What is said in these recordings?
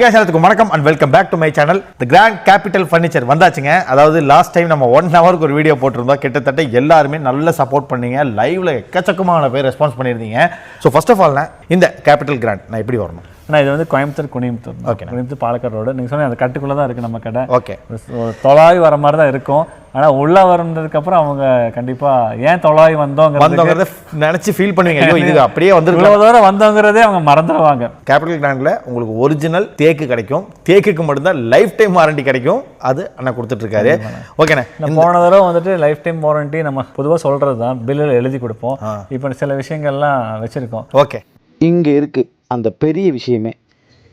சேனத்துக்கு வணக்கம் and welcome back to my channel the grand capital furniture வந்தாச்சுங்க. அதாவது last time நம்ம ஒன் ஹவருக்கு ஒரு வீடியோ போட்டிருந்தோம். கிட்டத்தட்ட எல்லாருமே நல்ல சப்போர்ட் பண்ணீங்க. லைவ்ல எக்கச்சக்கமான பேர் ரெஸ்பான்ஸ் பண்ணியிருந்தீங்க. ஸோ ஃபர்ஸ்ட் ஆஃப் ஆல் இந்த கேபிட்டல் கிராண்ட் நான் எப்படி வரணும்? அண்ணா இது வந்து கோயம்புத்தூர் குனியம்புத்தூர் Okay. குனியம்புத்தூர் பாலக்காடு ரோடு. நீங்கள் சொன்ன அந்த கட்டுக்குள்ளே தான் இருக்குது நம்ம கடை. ஓகே ஒரு தொலாவி வர மாதிரி தான் இருக்கும். ஆனால் உள்ளே வந்ததுக்கப்புறம் அவங்க கண்டிப்பாக ஏன் தொலாவி வந்தோங்கிறது வந்தவங்க நினைச்சு ஃபீல் பண்ணுவீங்க. ஐயோ இது அப்படியே இவ்வளோ தூரம் வந்தோங்கிறதே அவங்க மறந்துடுவாங்க கேபிட்டல் கிராண்டில் உங்களுக்கு ஒரிஜினல் தேக்கு கிடைக்கும். தேக்குக்கு மட்டும்தான் லைஃப் டைம் வாரண்டி கிடைக்கும். அது அண்ணா கொடுத்துட்டு இருக்காரு ஓகேண்ணே நம்ம போன தடவை வந்துட்டு லைஃப் டைம் வாரண்டி நம்ம பொதுவாக சொல்கிறது தான் பில்லில் எழுதி கொடுப்போம். இப்போ சில விஷயங்கள்லாம் வச்சுருக்கோம். ஓகே இங்கே இருக்குது அந்த பெரிய விஷயமே.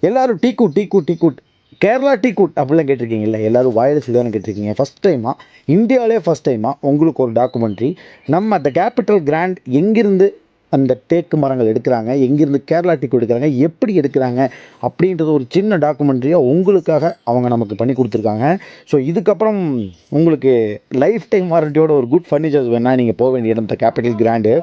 எல்லோரும் டீ கூட் டீ கூட் டீ கூட். கேரளா டீ கூட் அப்படிலாம் கேட்டிருக்கீங்கல்ல? எல்லாரும் வாயில் சிதானம் கேட்டிருக்கீங்க. ஃபஸ்ட் டைமாக இந்தியாவிலே ஃபஸ்ட் டைமாக உங்களுக்கு ஒரு டாக்குமெண்ட்ரி நம்ம அந்த கேபிட்டல் கிராண்ட் எங்கிருந்து அந்த தேக்கு மரங்கள் எடுக்கிறாங்க? எங்கேருந்து கேரளா டீ கூட் எடுக்கிறாங்க? எப்படி எடுக்கிறாங்க? அப்படின்றது ஒரு சின்ன டாக்குமெண்ட்ரியாக உங்களுக்காக அவங்க நமக்கு பண்ணி கொடுத்துருக்காங்க. ஸோ இதுக்கப்புறம் உங்களுக்கு லைஃப் டைம் வாரண்டியோட ஒரு குட் ஃபர்னிச்சர்ஸ் வேணால் நீங்கள் போக வேண்டிய இடம் இந்த கேபிட்டல் கிராண்டு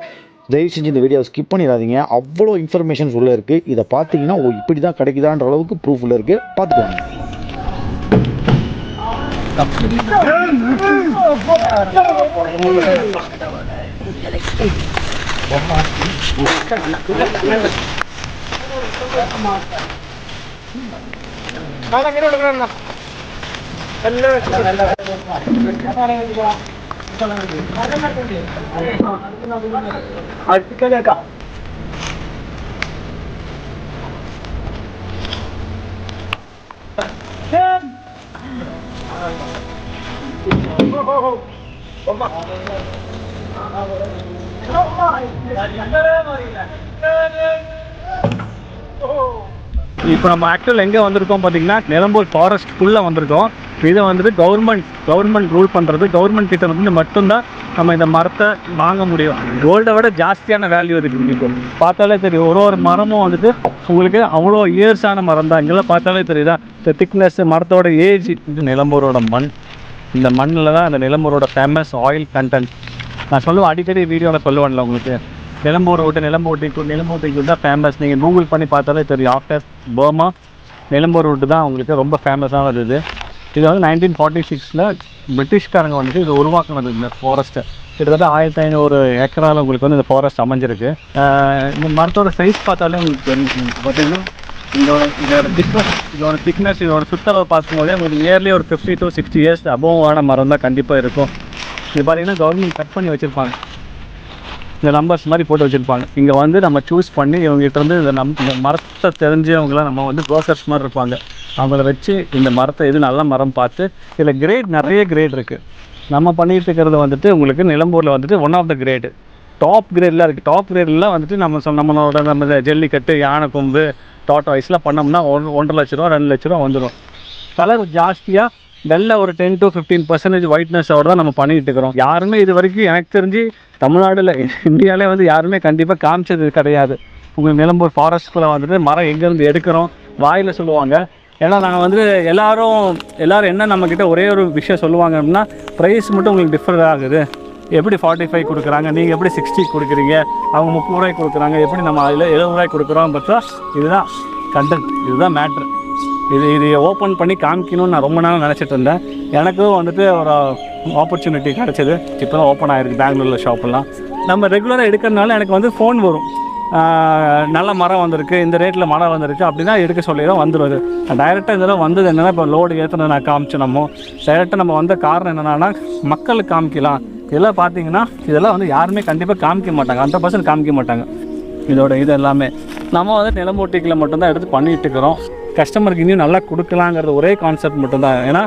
தயவு செஞ்சு இந்த வீடியோவை ஸ்கிப் பண்ணிடாதீங்க. அவ்வளோ இன்ஃபர்மேஷன்ஸ் உள்ளே இருக்குது இதை பார்த்தீங்கன்னா ஓ இப்படி தான் கிடைக்குதான்ற அளவுக்கு ப்ரூஃப் உள்ள இருக்குது பார்த்துக்கோங்க. இப்போ நம்ம ஆக்சுவல் எங்கே வந்திருக்கோம் பார்த்தீங்கன்னா நிலம்பூர் ஃபாரஸ்ட்குள்ளே வந்திருக்கோம். இதை வந்துட்டு கவர்மெண்ட் கவர்மெண்ட் ரூல் பண்ணுறது கவர்மெண்ட் கிட்ட வந்து மட்டும்தான் நம்ம இந்த மரத்தை வாங்க முடியும். கோல்டை விட ஜாஸ்தியான வேல்யூ இருக்குது இப்போ பார்த்தாலே தெரியும். ஒரு ஒரு மரமும் வந்துட்டு உங்களுக்கு அவ்வளோ இயர்ஸான மரம் தான் இங்கெல்லாம் பார்த்தாலே தெரியுதா? இந்த திக்னஸ் மரத்தோட ஏஜ் நிலம்பூரோட மண். இந்த மண்ணில் தான் அந்த நிலம்பூரோட ஃபேமஸ் ஆயில் கண்டென்ட் நான் சொல்லுவேன் அடிக்கடி வீடியோவில் சொல்லுவேன்ல உங்களுக்கு. Nilambur road Nilambur tea Nilambur tea தான் ஃபேமஸ் நீங்கள் கூகுள் பண்ணி பார்த்தாலே தெரியும். ஆஃப்டர் பர்மா நிலம்பூர் விட்டு தான் உங்களுக்கு ரொம்ப ஃபேமஸானது இது. இது வந்து நைன்டீன் ஃபார்ட்டி சிக்ஸில் பிரிட்டிஷ்காரங்க வந்துட்டு இது உருவாக்குனது இந்த ஃபாரஸ்ட்டை கிட்டத்தட்ட ஆயிரத்தி ஐநூறு ஏக்கரால் உங்களுக்கு வந்து இந்த ஃபாரஸ்ட் அமைஞ்சிருக்கு. இந்த மரத்தோட சைஸ் பார்த்தாலே உங்களுக்கு தெரிஞ்சுக்கணும் பார்த்தீங்கன்னா இதோட இதோட திக்னஸ் இதோட திக்னஸ் இதோட சுத்தளவு பார்க்கும்போதே உங்களுக்கு இயர்லி ஒரு ஃபிஃப்டி டு சிக்ஸ்டி இயர்ஸ் அபோவான மரம் தான் கண்டிப்பாக இருக்கும். இது பார்த்தீங்கன்னா கவர்மெண்ட் கட் பண்ணி வச்சுருப்பாங்க. இந்த நம்பர்ஸ் மாதிரி போட்டு வச்சுருப்பாங்க. இங்கே வந்து நம்ம சூஸ் பண்ணி இவங்ககிட்ட இருந்து இந்த நம் இந்த மரத்தை தெரிஞ்சவங்களாம் நம்ம வந்து ப்ரோக்கர்ஸ் மாதிரி இருப்பாங்க. அவங்கள வச்சு இந்த மரத்தை எது நல்ல மரம் பார்த்து இதில் கிரேட் நிறைய கிரேட் இருக்குது நம்ம பண்ணிட்டு இருக்கிறது வந்துட்டு உங்களுக்கு நிலம்பூரில் வந்துட்டு one of the grade top கிரேட்லாம் இருக்குது டாப் கிரேட்லாம் வந்துட்டு நம்ம சொ- நம்மளோட நம்ம இந்த ஜல்லிக்கட்டு யானை கொம்பு டாட்டா ஐஸ்லாம் பண்ணோம்னா ஒன் ஒன்றரை லட்ச ரூபா ரெண்டு லட்ச ரூபா வந்துடும் கலர் ஜாஸ்தியாக வெள்ளை ஒரு டென் டு ஃபிஃப்டீன் பர்சன்டேஜ் ஒயிட்னஸோட தான் நம்ம பண்ணிட்டு இருக்கிறோம். யாருமே இது வரைக்கும் எனக்கு தெரிஞ்சு தமிழ்நாடுல இந்தியாவிலே வந்து யாருமே கண்டிப்பாக காமிச்சது கிடையாது. உங்கள் நிலம்பூர் ஃபாரஸ்ட்குள்ளே வந்துட்டு மரம் எங்கேருந்து எடுக்கிறோம்? வாயில் சொல்லுவாங்க. ஏன்னா நாங்கள் வந்து எல்லாரும் எல்லாரும் என்ன நம்மக்கிட்ட ஒரே ஒரு விஷயம் சொல்லுவாங்க அப்படின்னா ப்ரைஸ் மட்டும் உங்களுக்கு டிஃபர் ஆகுது எப்படி ஃபார்ட்டி ஃபைவ் கொடுக்குறாங்க? நீங்கள் எப்படி சிக்ஸ்டி கொடுக்குறீங்க? அவங்க முப்பது ரூபாய்க்கு கொடுக்குறாங்க. எப்படி நம்ம அதில் எழுபது ரூபாய்க்கு கொடுக்குறோம் பார்த்தா இதுதான் கண்டென்ட் இதுதான் மேட்ரு இது இது ஓப்பன் பண்ணி காமிக்கணும்னு நான் ரொம்ப நாள் நினச்சிட்டு இருந்தேன். எனக்கும் வந்துட்டு ஒரு ஆப்பர்ச்சுனிட்டி கிடச்சிது. இப்போ தான் ஓப்பன் ஆகிருக்கு பெங்களூரில் ஷாப்பெல்லாம் நம்ம ரெகுலராக எடுக்கிறதுனால எனக்கு வந்து ஃபோன் வரும். நல்ல மரம் வந்திருக்கு இந்த ரேட்டில் மரம் வந்திருக்கு அப்படின்னா எடுக்க சொல்லிடும் வந்துடுவது டைரெக்டாக இதெல்லாம் வந்தது என்னென்னா இப்போ லோடு ஏற்றின நான் காமிச்சு டைரெக்டாக நம்ம வந்த காரணம் என்னென்னா மக்களுக்கு காமிக்கலாம். இதெல்லாம் பார்த்தீங்கன்னா இதெல்லாம் வந்து யாருமே கண்டிப்பாக காமிக்க மாட்டாங்க. ஹண்ட்ரட் பர்சன்ட் காமிக்க மாட்டாங்க. இதோட இது எல்லாமே. நம்ம வந்து நிலம்போட்டிக்கில் மட்டும்தான் எடுத்து பண்ணிகிட்டு இருக்கிறோம். கஸ்டமருக்கு இன்னும் நல்லா கொடுக்கலாங்கிறது ஒரே கான்செப்ட் மட்டும்தான். ஏன்னா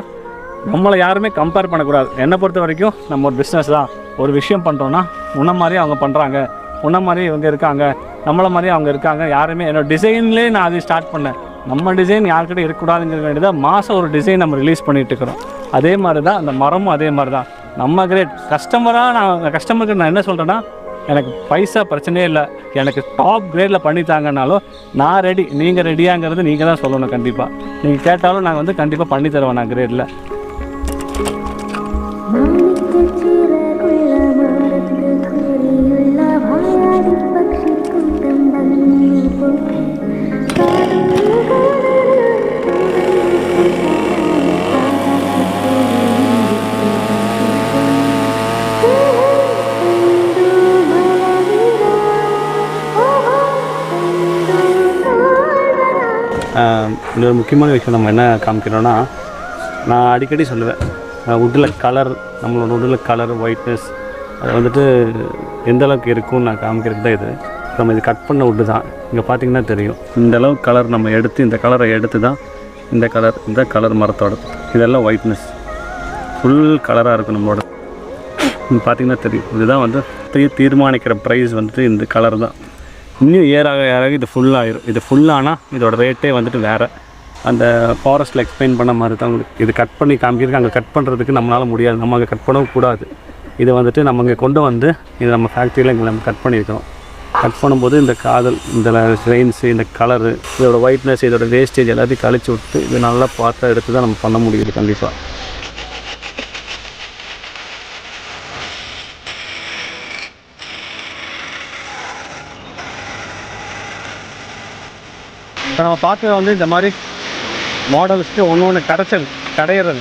நம்மளை யாருமே கம்பேர் பண்ணக்கூடாது. என்னை பொறுத்த வரைக்கும் நம்ம ஒரு பிஸ்னஸ் தான். ஒரு விஷயம் பண்ணுறோன்னா உன்ன மாதிரி அவங்க பண்ணுறாங்க உன்ன மாதிரி இவங்க இருக்காங்க. நம்மளை மாதிரி அவங்க இருக்காங்க. யாருமே என்னோட டிசைன்லேயே நான் அதை ஸ்டார்ட் பண்ணேன். நம்ம டிசைன் யார்கிட்ட இருக்கக்கூடாதுங்கிற வேண்டியதாக மாதம் ஒரு டிசைன் நம்ம ரிலீஸ் பண்ணிகிட்டு இருக்கிறோம். அதே மாதிரி தான் அந்த மரமும் அதே மாதிரி தான் நம்ம கிரேட் கஸ்டமராக நான் கஸ்டமருக்கு நான் என்ன சொல்கிறேன்னா எனக்கு பைசா பிரச்சனையே இல்லை. எனக்கு டாப் கிரேடில் பண்ணித்தாங்கனாலும் நான் ரெடி நீங்கள் ரெடியாங்கிறது நீங்கள் தான் சொல்லணும் கண்டிப்பாக நீங்கள் கேட்டாலும் நாங்கள் வந்து கண்டிப்பாக பண்ணி தருவோம் நான் கிரேடில் இன்னொரு முக்கியமான விஷயம் நம்ம என்ன காமிக்கிறோன்னா நான் அடிக்கடி சொல்லுவேன் உட்டில் கலர் நம்மளோட உட்டில் கலர் ஒயிட்னஸ் அது வந்துட்டு எந்த அளவுக்கு இருக்கும்னு நான் காமிக்கிறது தான் இது. நம்ம இது கட் பண்ண உட்டு தான். இங்கே பார்த்தீங்கன்னா தெரியும். இந்த அளவுக்கு கலர் நம்ம எடுத்து இந்த கலரை எடுத்து தான் இந்த கலர் இந்த கலர் மரத்தோட. இதெல்லாம் ஒயிட்னஸ் ஃபுல் கலராக இருக்கும் நம்மளோட. பார்த்திங்கன்னா தெரியும். இதுதான் வந்து தீர்மானிக்கிற ப்ரைஸ் வந்துட்டு இந்த கலர் தான். இன்னும் ஏறாக ஏறாக இது ஃபுல்லாகிடும் இது ஃபுல்லானால் இதோட ரேட்டே வந்துட்டு வேறு. அந்த ஃபாரஸ்ட்டில் எக்ஸ்பிளைன் பண்ண மாதிரி தான் உங்களுக்கு. இது கட் பண்ணி காமிக்கிறதுக்கு அங்கே கட் பண்ணுறதுக்கு நம்மளால் முடியாது. நம்ம அங்கே கட் பண்ணவும் கூடாது. இதை வந்துட்டு நம்ம இங்கே கொண்டு வந்து இது நம்ம ஃபேக்ட்ரியில் இங்கே நம்ம கட் பண்ணியிருக்கிறோம். கட் பண்ணும்போது இந்த காதல் இந்த ரெயின்ஸு இந்த கலரு இதோட ஒயிட்னஸ் இதோட வேஸ்டேஜ் எல்லாத்தையும் கழிச்சு விட்டு இது நல்லா பார்த்து எடுத்து தான் நம்ம பண்ண முடியுது கண்டிப்பாக இப்போ நம்ம பார்த்தது வந்து இந்த மாதிரி மாடல்ஸ்க்கு ஒன்று ஒன்று கடைச்சல் கடையிறது.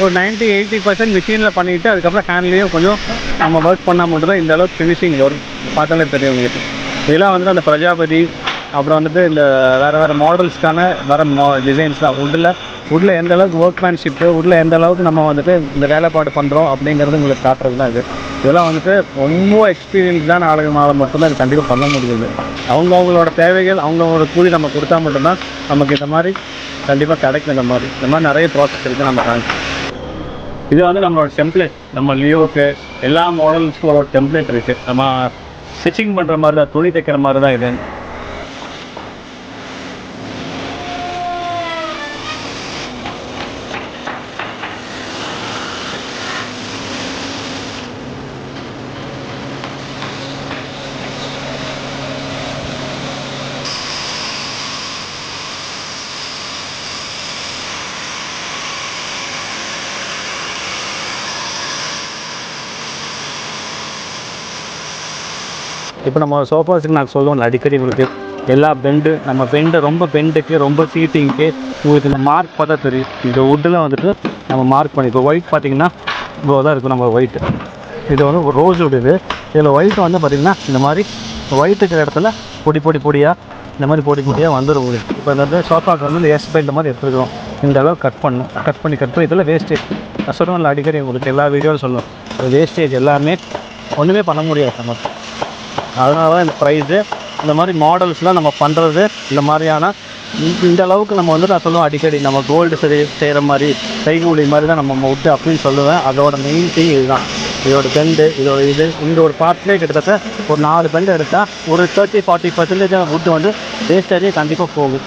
ஒரு 90 எயிட்டி பர்சன்ட் மிஷினில் பண்ணிவிட்டு அதுக்கப்புறம் ஹேண்ட்லேயும் கொஞ்சம் நம்ம ஒர்க் பண்ணால் மட்டும்தான் இந்த அளவுக்கு ஃபினிஷிங் வரும். பார்த்தாலே தெரியும் உங்களுக்கு. இதெல்லாம் வந்துட்டு அந்த பிரஜாபதி அப்புறம் வந்துட்டு இந்த வேறு வேறு மாடல்ஸ்க்கான வர மா டிசைன்ஸ் தான் உட்டில் உட்டில் எந்த அளவுக்கு ஒர்க்மேன்ஷிப்பு உட்டில் எந்த அளவுக்கு நம்ம வந்துட்டு இந்த வேலைப்பாடு பண்ணுறோம் அப்படிங்கிறது உங்களுக்கு காட்டுறது தான் இது. இதெல்லாம் வந்துட்டு ரொம்ப எக்ஸ்பீரியன்ஸ்டான ஆளுங்களால் மட்டும்தான் இது கண்டிப்பாக பண்ண முடியுது. அவங்கவுங்களோட தேவைகள் அவங்கவுங்களோட கூலி நம்ம கொடுத்தா மட்டும்தான் நமக்கு இந்த மாதிரி கண்டிப்பாக கிடைக்கும் இந்த மாதிரி. இந்த மாதிரி நிறைய ப்ராசஸ் இருக்குது நம்ம காமிச்சு இது வந்து நம்மளோட டெம்ப்ளேட் நம்ம லியோக்கு எல்லா மாடல்ஸ்க்கும் ஒரு டெம்ப்ளேட் இருக்குது நம்ம ஸ்டிச்சிங் பண்ணுற மாதிரி தான் துணி தைக்கிற மாதிரி தான் இது. இப்போ நம்ம சோஃபாஸுக்கு நான் சொல்லுவோம் அடிக்கடி உங்களுக்கு. எல்லா பெண்டு நம்ம பெண்டு ரொம்ப பெண்டுக்கு ரொம்ப சீட்டிங்க்கு உங்களுக்கு இந்த மார்க் பார்த்தா தெரியும். இந்த வுட்டில் வந்துட்டு நம்ம மார்க் பண்ணி இப்போ ஒயிட் பார்த்தீங்கன்னா இவ்வளோ தான் இருக்கும் நம்ம ஒயிட்டு இது வந்து ஒரு ரோஸ் வுட் இது. இதில் ஒயிட் வந்து பார்த்திங்கன்னா இந்த மாதிரி ஒயிட்டுக்கிற இடத்துல பொடி பொடி பொடியாக இந்த மாதிரி பொடி பொடியாக வந்துடும் உங்களுக்கு. இப்போ இந்த வந்து சோஃபாக்கு வந்து இந்த எஸ் பெயிண்ட் மாதிரி எடுத்துருக்கோம் இந்த அளவு கட் பண்ணும் கட் பண்ணி கட் பண்ணி இதில் வேஸ்டேஜ் நான் சொல்லுவேன் அடிக்கடி உங்களுக்கு எல்லா வீடியோவும் சொல்லணும் வேஸ்டேஜ் எல்லாமே ஒன்றுமே பண்ண முடியாது நம்ம. அதனால தான் இந்த ப்ரைஸு இந்த மாதிரி மாடல்ஸ்லாம் நம்ம பண்ணுறது இந்த மாதிரியான இந்த- அளவுக்கு நம்ம வந்து நான் சொல்லுவேன் அடிக்கடி நம்ம கோல்டு சரி செய்கிற மாதிரி கைகூலி மாதிரி தான் நம்ம விட்டு அப்படின்னு சொல்லுவேன். அதோட மெயின் திங் இதுதான். இதோட பெண்டு இதோட இது இந்த ஒரு பார்ட்லேயே கிட்டத்தட்ட ஒரு நாலு பெண்டு எடுத்தால் ஒரு தேர்ட்டி ஃபார்ட்டி பர்சன்டேஜ் வுட்டு வந்து வேஸ்டேஜே கண்டிப்பாக போகும்.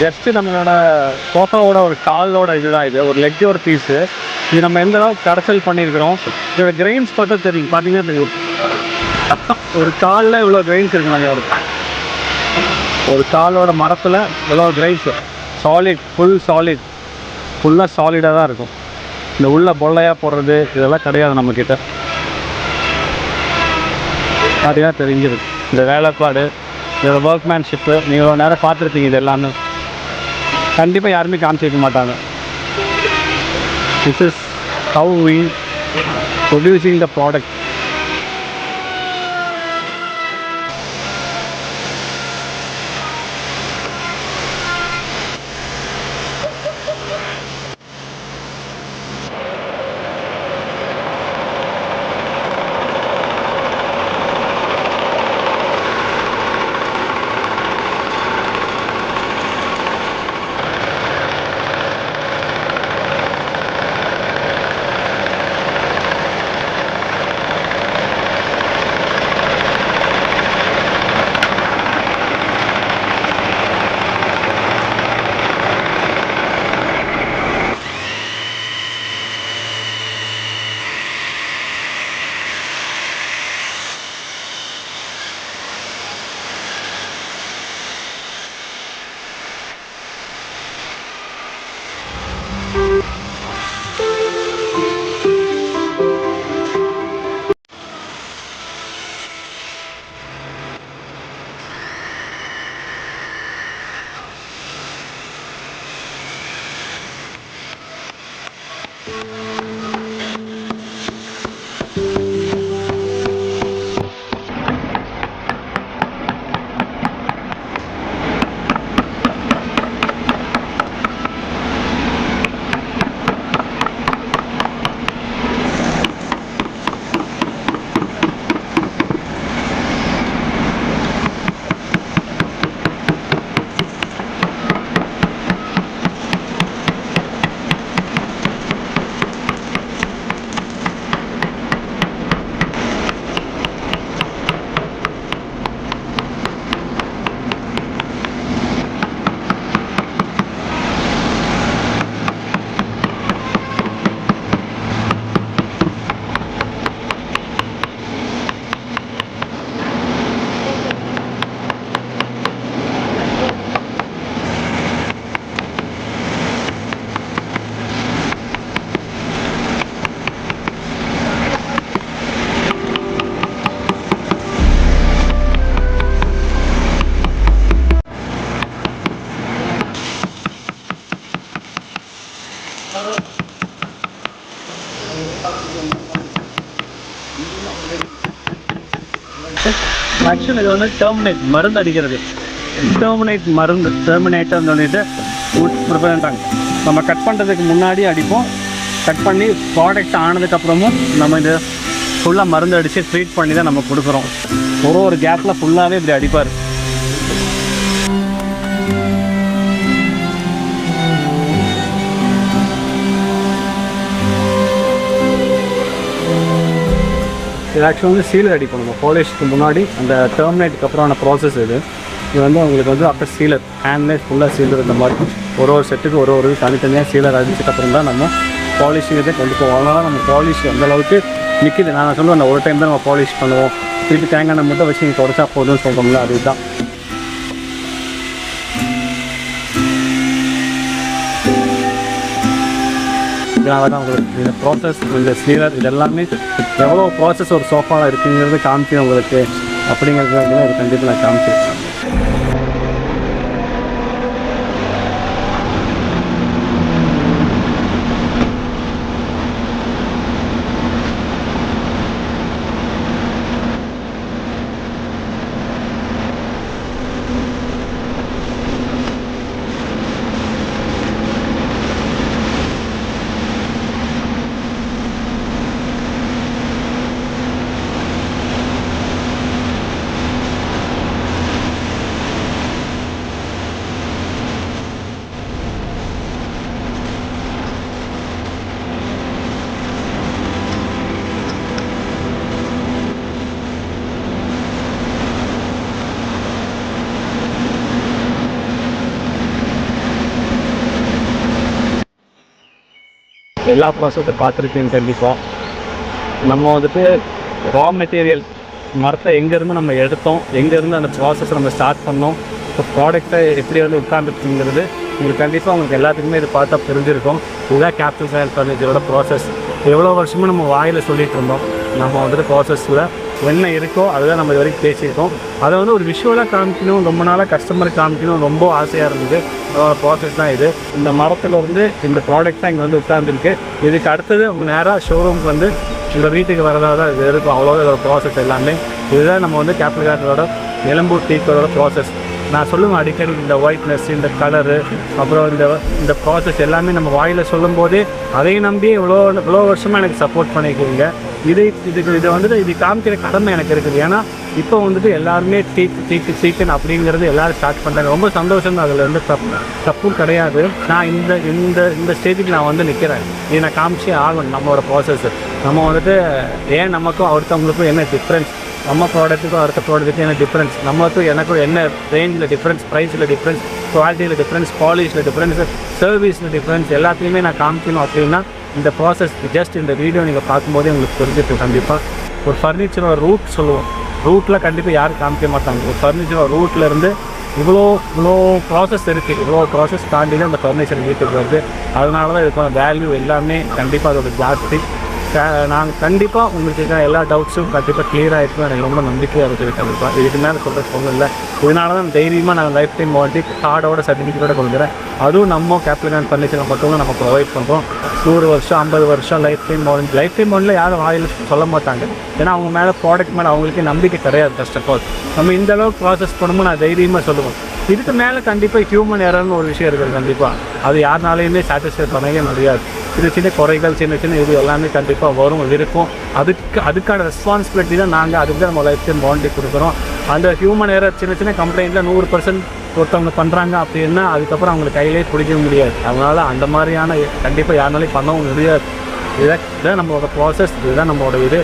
ஜஸ்ட்டு நம்மளோட சோஃபாவோட ஒரு காலோட இதுதான் இது. ஒரு லெக் ஒரு பீஸு இது நம்ம எந்த அளவுக்கு கடைசல் பண்ணியிருக்கிறோம்? இதோட கிரெயின்ஸ் பார்த்தா தெரியும். பார்த்தீங்கன்னா தெரியும். ஒரு காலில் இவ்வளோ கிரெயின்ஸ் இருக்கு நிறையா ஒரு ஒரு காலோட மரத்தில் இவ்வளோ கிரெயின்ஸ் சாலிட் ஃபுல் சாலிட் ஃபுல்லாக சாலிடாக தான் இருக்கும். இந்த உள்ள பொல்லையாக போடுறது இதெல்லாம் கிடையாது நம்மக்கிட்ட பார்த்தீங்கன்னா தெரிஞ்சிருக்கு. இந்த வேலைப்பாடு இதோட ஒர்க்மேன்ஷிப்பு நீங்கள் இவ்வளோ நேரம் பார்த்துருப்பீங்க இது எல்லாமே. கண்டிப்பாக யாருமே காமிச்சிருக்க மாட்டாங்க. This is how we producing the product actually இது வந்து டெர்மினேட் மருந்து அடிக்கிறது. டெர்மினேட் மருந்து டெர்மினேட்டர்னு சொல்லிட்டு ப்ரிப்பேர்ட்டாங்க நம்ம கட் பண்ணுறதுக்கு முன்னாடி அடிப்போம். கட் பண்ணி ப்ராடக்ட் ஆனதுக்கப்புறமும் நம்ம இது ஃபுல்லாக மருந்து அடித்து ட்ரீட் பண்ணி தான் நம்ம கொடுக்குறோம். ஒரு ஒரு கேப்பில் ஃபுல்லாகவே இப்படி அடிப்பார். இது ஆக்சுவலாக வந்து சீலர் அடிப்போம் நம்ம பாலிஷ்க்கு முன்னாடி அந்த டெர்மினேட்டுக்கு அப்புறமான ப்ராசஸ் இது. இது வந்து உங்களுக்கு வந்து அப்போ சீலர் ஹேண்ட்லேஸ் ஃபுல்லாக சீலர் இந்த மாதிரி. ஒரு ஒரு செட்டுக்கு ஒரு ஒரு தனித்தனியாக சீலர் அடிச்சதுக்கப்புறம் தான் நம்ம பாலிஷிங்கத்தை கொண்டு போவோம். அதனால நம்ம பாலிஷ் அந்த அளவுக்கு நிற்கிது நான் சொல்லுவேன் அந்த ஒரு டைம் தான் நம்ம பாலிஷ் பண்ணுவோம். திருப்பி தேங்காய் எண்ணெய் மட்டும் வச்சு நீங்கள் தொடச்சா போதும்னு சொல்கிறோம்ல அதுதான். இதனால தான் உங்களுக்கு இந்த ப்ராசஸ் இந்த சீலர் இது எல்லாமே எவ்வளோ ப்ராசஸ் ஒரு சோஃபாவில் இருக்குங்கிறது காமிக்கும் உங்களுக்கு. அப்படிங்கிறது இது கண்டிப்பாக நான் காமிச்சிருக்கேன் எல்லா ப்ராசஸை பார்த்துருக்கேன் கண்டிப்பாக நம்ம வந்துட்டு ரா மெட்டீரியல் மரத்தை எங்கேருந்து நம்ம எடுத்தோம் எங்கேருந்து அந்த ப்ராசஸ் நம்ம ஸ்டார்ட் பண்ணோம் இப்போ ப்ராடக்ட்டை எப்படி வந்து உட்காந்துருக்குங்கிறது உங்களுக்கு கண்டிப்பாக உங்களுக்கு எல்லாத்துக்குமே இது பார்த்தா தெரிஞ்சிருக்கும் இதுதான் கேபிட்டல் சயின்ஸ் ஃபர்னிச்சரோட ப்ராசஸ் எவ்வளோ வருஷமும் நம்ம வாயில் சொல்லிகிட்டு இருந்தோம். நம்ம வந்துட்டு ப்ராசஸில் என்ன இருக்கோ அதுதான் நம்ம இது வரைக்கும் பேசியிருக்கோம். அதை வந்து ஒரு விஷுவலாக காமிக்கணும் ரொம்ப நாளாக கஸ்டமர் காமிக்கணும் ரொம்ப ஆசையாக இருந்தது. அதோட ப்ராசஸ் தான் இது. இந்த மரத்தில் வந்து இந்த ப்ராடக்ட் தான் இங்கே வந்து உட்காந்துருக்கு இதுக்கு அடுத்தது நேராக ஷோரூம்க்கு வந்து உங்கள் வீட்டுக்கு வரதாக தான் இது இருக்கும். அவ்வளோ இதோட ப்ராசஸ் எல்லாமே. இதுதான் நம்ம வந்து கேபிட்டல் கார்டோட நிலம்பூர் டீக்கோட ப்ராசஸ் நான் சொல்லுவேன் அடிக்கடி இந்த ஒயிட்னஸ் இந்த கலரு அப்புறம் இந்த இந்த ப்ராசஸ் எல்லாமே நம்ம வாயில் சொல்லும்போதே அதை நம்பி இவ்வளோ இவ்வளோ வருஷமாக எனக்கு சப்போர்ட் பண்ணிக்கிறீங்க இதை இதுக்கு இதை வந்துட்டு இது காமிக்கிற கடமை எனக்கு இருக்குது. ஏன்னா இப்போ வந்துட்டு எல்லாருமே டீக் டீக்கு சீக்கன் அப்படிங்கிறது எல்லோரும் ஸ்டார்ட் பண்ணுறாங்க ரொம்ப சந்தோஷம் அதில் வந்து தப்பு தப்பும் கிடையாது. நான் இந்த இந்த இந்த ஸ்டேஜுக்கு நான் வந்து நிற்கிறேன் இதை நான் காமிச்சே ஆகணும் நம்மளோட ப்ராசஸ் நம்ம வந்துட்டு ஏன் நமக்கும் ஒருத்தவங்களுக்கும் என்ன டிஃப்ரென்ஸ் நம்ம ப்ராடக்ட்டுக்கும் அடுத்த ப்ராடக்ட்டுக்கும் என்ன டிஃப்ரென்ஸ் நமக்கும் எனக்கும் என்ன ரேஞ்சில் டிஃப்ரென்ஸ் ப்ரைஸில் டிஃப்ரென்ஸ் குவாலிட்டியில் டிஃப்ரென்ஸ் பாலிஷில் டிஃப்ரென்ஸ் சர்வீஸில் டிஃப்ரென்ஸ் எல்லாத்தையுமே நான் காமிக்கணும் அப்படின்னா இந்த ப்ராசஸ் ஜஸ்ட் இந்த வீடியோ நீங்கள் பார்க்கும்போதே உங்களுக்கு புரிஞ்சிருக்கும் கண்டிப்பாக ஒரு ஃபர்னிச்சரோட ரூட் சொல்லுவோம். ரூட்டில் கண்டிப்பாக யாரும் காமிக்க மாட்டாங்க. ஒரு ஃபர்னிச்சரோட ரூட்லேருந்து இவ்வளோ இவ்வளோ ப்ராசஸ் இருக்குது இவ்வளோ ப்ராசஸ் தாண்டி தான் அந்த ஃபர்னிச்சர் வீட்டுக்கு வருது. அதனால தான் இதுக்கான வேல்யூ எல்லாமே கண்டிப்பாக அதோட ஜாஸ்தி. நாங்கள் கண்டிப்பாக உங்களுக்கு இருக்கிற எல்லா டவுட்ஸும் கண்டிப்பாக கிளியராக இருக்கும் எனக்கு ரொம்ப நம்பிக்கையாக இருக்குது கண்டிப்பாக இதுக்கு மேலே சொல்கிற ஒன்றும் இல்லை. இதனால தான் தைரியமாக நான் லைஃப் டைம் வாரண்டி கார்டோட சர்டிஃபிகேட்டோட கொடுக்குறேன் அதுவும் நம்ம கேபிட்டல் ஃபர்னிச்சர் மட்டும் நம்ம ப்ரொவைட் பண்ணுறோம் நூறு வருஷம் ஐம்பது வருஷம் life time warranty life time வாரண்டியில் யாரும் வாயில் சொல்ல மாட்டாங்க. ஏன்னா அவங்க மேலே ப்ராடக்ட் மேலே அவங்களுக்கே நம்பிக்கை கிடையாது ஃபர்ஸ்ட் ஆஃப் ஆல் நம்ம இந்த அளவுக்கு ப்ராசஸ் பண்ணும்போது நான் தைரியமாக சொல்லுவோம் இதுக்கு மேலே கண்டிப்பாக ஹியூமன் எரர்னு ஒரு விஷயம் இருக்குது கண்டிப்பாக அது யாருனாலையுமே சாட்டிஸ்ஃபை பண்ணவே முடியாது. சின்ன சின்ன குறைகள் சின்ன சின்ன இது எல்லாமே கண்டிப்பாக வரும் இருக்கும். அதுக்கு அதுக்கான ரெஸ்பான்சிபிலிட்டி தான் நாங்கள் அதுக்கு தான் நம்ம லைஃப் டைம் வாரண்டி கொடுக்குறோம். அந்த ஹியூமன் ஏரர் சின்ன சின்ன கம்ப்ளைண்ட்டில் நூறு பர்சன்ட் ஒருத்தவங்க பண்ணுறாங்க அப்படின்னா அதுக்கப்புறம் அவங்களுக்கு கையிலே பிடிக்க முடியாது. அதனால் அந்த மாதிரியான கண்டிப்பாக யாருனாலையும் பண்ணவும் முடியாது. இதான் இதுதான் நம்மளோட ப்ராசஸ் இதுதான் நம்மளோட இது.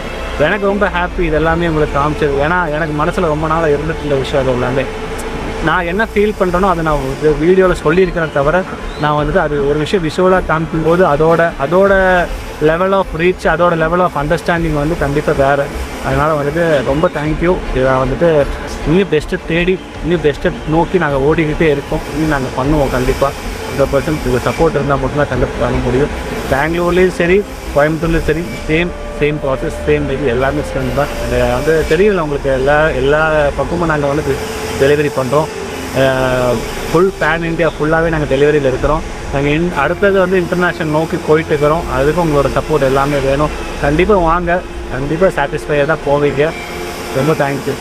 எனக்கு ரொம்ப ஹாப்பி இது எல்லாமே உங்களுக்கு காமிச்சது. ஏன்னா எனக்கு மனசில் ரொம்ப நாளாக இருந்துட்டு இந்த விஷயம் அது எல்லாமே. நான் என்ன ஃபீல் பண்ணுறேனோ அதை நான் வீடியோவில் சொல்லியிருக்கிறேன் தவிர நான் வந்துட்டு அது ஒரு விஷயம் விஷுவலாக காமிக்கும் போது அதோட அதோட லெவல் ஆஃப் ரீச் அதோட லெவல் ஆஃப் அண்டர்ஸ்டாண்டிங் வந்து கண்டிப்பாக வேறு. அதனால் வந்துட்டு ரொம்ப தேங்க்யூ இதை வந்துட்டு இன்னும் பெஸ்ட்டு தேடி இன்னும் பெஸ்ட்டை நோக்கி நாங்கள் ஓடிக்கிட்டே இருக்கோம். இன்னும் நாங்கள் பண்ணுவோம் கண்டிப்பாக இந்த பர்சன்ட் இது சப்போர்ட் இருந்தால் மட்டும்தான் கண்டிப்பாக பண்ண முடியும். பெங்களூர்லேயும் சரி கோயம்புத்தூர்லேயும் சரி சேம் சேம் ப்ராசஸ் சேம் இது எல்லாமே சேர்ந்து தான். வந்து தெரியல உங்களுக்கு எல்லா எல்லா பக்கமும் நாங்கள் வந்து டெலிவரி பண்ணுறோம் ஃபுல் பேன் இந்தியா ஃபுல்லாகவே நாங்கள் டெலிவரியில் இருக்கிறோம். நாங்கள் இன் அடுத்தது வந்து இன்டர்நேஷ்னல் நோக்கி போயிட்டு இருக்கிறோம். அதுக்கும் உங்களோட சப்போர்ட் எல்லாமே வேணும். கண்டிப்பாக வாங்க. கண்டிப்பாக சாட்டிஸ்ஃபையாக தான் போவீங்க. ரொம்ப தேங்க்யூ